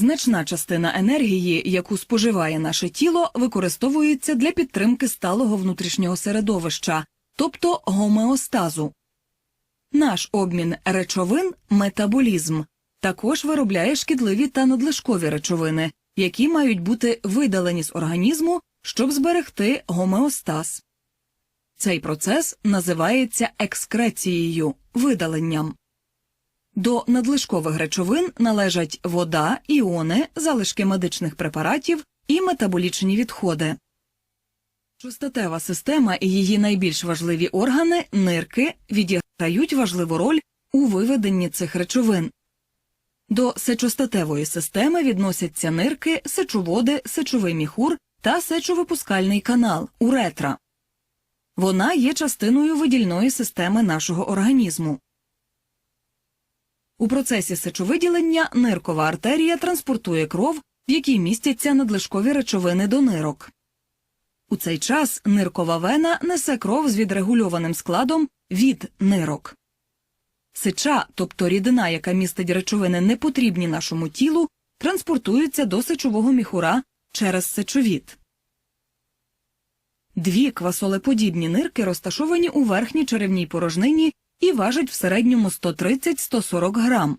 Значна частина енергії, яку споживає наше тіло, використовується для підтримки сталого внутрішнього середовища, тобто гомеостазу. Наш обмін речовин метаболізм також виробляє шкідливі та надлишкові речовини, які мають бути видалені з організму, щоб зберегти гомеостаз. Цей процес називається екскрецією видаленням. До надлишкових речовин належать вода, іони, залишки медичних препаратів і метаболічні відходи. Чистотева система і її найбільш важливі органи нирки відіграють важливу роль у виведенні цих речовин. До сечостатевої системи відносяться нирки, сечоводи, сечовий міхур та сечовипускальний канал уретра. Вона є частиною видільної системи нашого організму. У процесі сечовиділення ниркова артерія транспортує кров, в якій містяться надлишкові речовини до нирок. У цей час ниркова вена несе кров з відрегульованим складом від нирок. Сеча, тобто рідина, яка містить речовини непотрібні нашому тілу, транспортується до сечового міхура через сечовід. Дві квасолеподібні нирки розташовані у верхній черевній порожнині і важать в середньому 130-140 грам.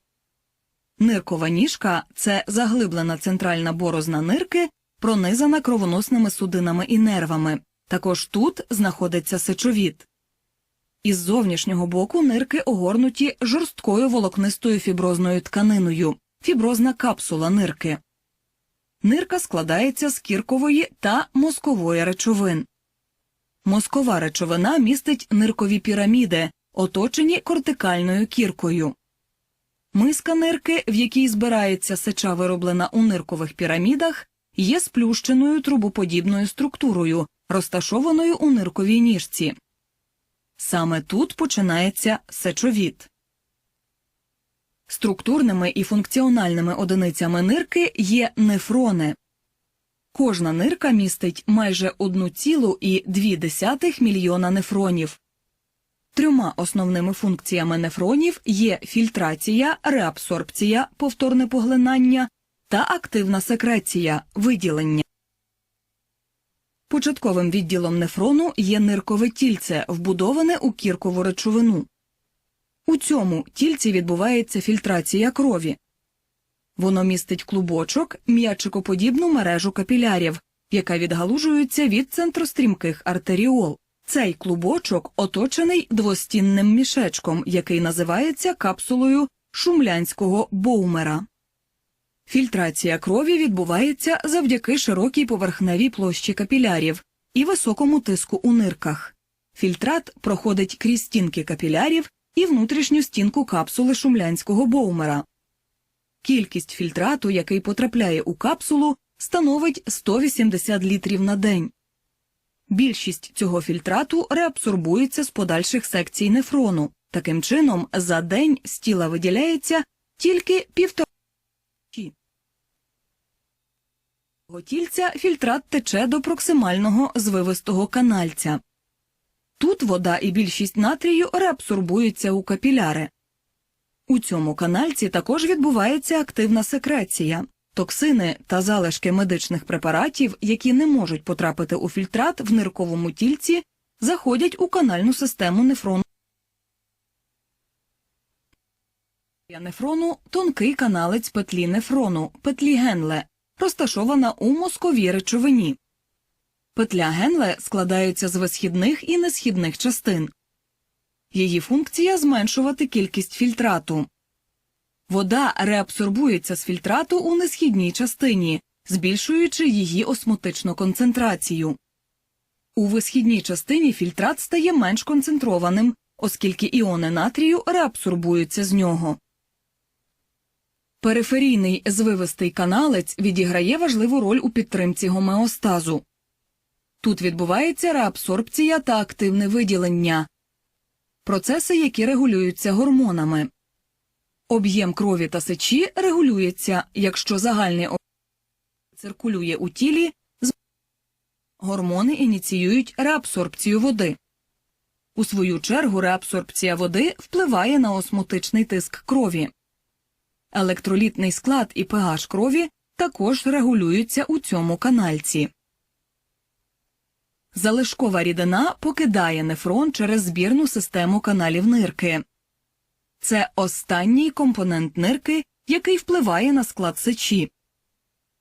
Ниркова ніжка це заглиблена центральна борозна нирки, пронизана кровоносними судинами і нервами. Також тут знаходиться сечовід. Із зовнішнього боку нирки огорнуті жорсткою волокнистою фіброзною тканиною, фіброзна капсула нирки. Нирка складається з кіркової та мозкової речовин. Мозкова речовина містить ниркові піраміди, оточені кортикальною кіркою. Миска нирки, в якій збирається сеча вироблена у ниркових пірамідах, є сплющеною трубоподібною структурою, розташованою у нирковій ніжці. Саме тут починається сечовід. Структурними і функціональними одиницями нирки є нефрони. Кожна нирка містить майже 1,2 мільйона нефронів. Трьома основними функціями нефронів є фільтрація, реабсорбція, повторне поглинання та активна секреція, виділення. Початковим відділом нефрону є ниркове тільце, вбудоване у кіркову речовину. У цьому тільці відбувається фільтрація крові. Воно містить клубочок, м'ячикоподібну мережу капілярів, яка відгалужується від центрострімких артеріол. Цей клубочок оточений двостінним мішечком, який називається капсулою шумлянського боумера. Фільтрація крові відбувається завдяки широкій поверхневій площі капілярів і високому тиску у нирках. Фільтрат проходить крізь стінки капілярів і внутрішню стінку капсули шумлянського боумера. Кількість фільтрату, який потрапляє у капсулу, становить 180 літрів на день. Більшість цього фільтрату реабсорбується з подальших секцій нефрону. Таким чином, за день з тіла виділяється тільки півтора. тільця фільтрат тече до проксимального звивистого канальця. Тут вода і більшість натрію реабсорбуються у капіляри. У цьому канальці також відбувається активна секреція. Токсини та залишки медичних препаратів, які не можуть потрапити у фільтрат в нирковому тільці, заходять у канальну систему нефрону. Нефрону тонкий каналець петлі нефрону, петлі Генле, розташована у мозковій речовині. Петля Генле складається з висхідних і несхідних частин. Її функція зменшувати кількість фільтрату. Вода реабсорбується з фільтрату у несхідній частині, збільшуючи її осмотичну концентрацію. У висхідній частині фільтрат стає менш концентрованим, оскільки іони натрію реабсорбуються з нього. Периферійний звивистий каналець відіграє важливу роль у підтримці гомеостазу. Тут відбувається реабсорбція та активне виділення, процеси, які регулюються гормонами. Об'єм крові та сечі регулюється, якщо загальний об'єм циркулює у тілі, гормони ініціюють реабсорбцію води. У свою чергу реабсорбція води впливає на осмотичний тиск крові. Електролітний склад і pH крові також регулюються у цьому канальці. Залишкова рідина покидає нефрон через збірну систему каналів нирки. Це останній компонент нирки, який впливає на склад сечі.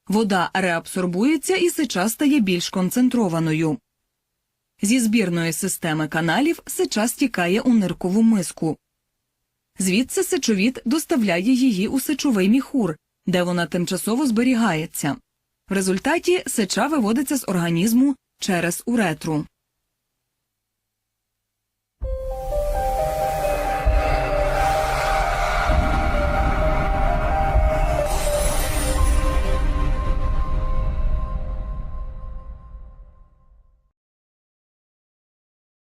Вода реабсорбується і сеча стає більш концентрованою. Зі збірної системи каналів сеча стікає у ниркову миску. Звідси сечовід доставляє її у сечовий міхур, де вона тимчасово зберігається. В результаті сеча виводиться з організму через уретру.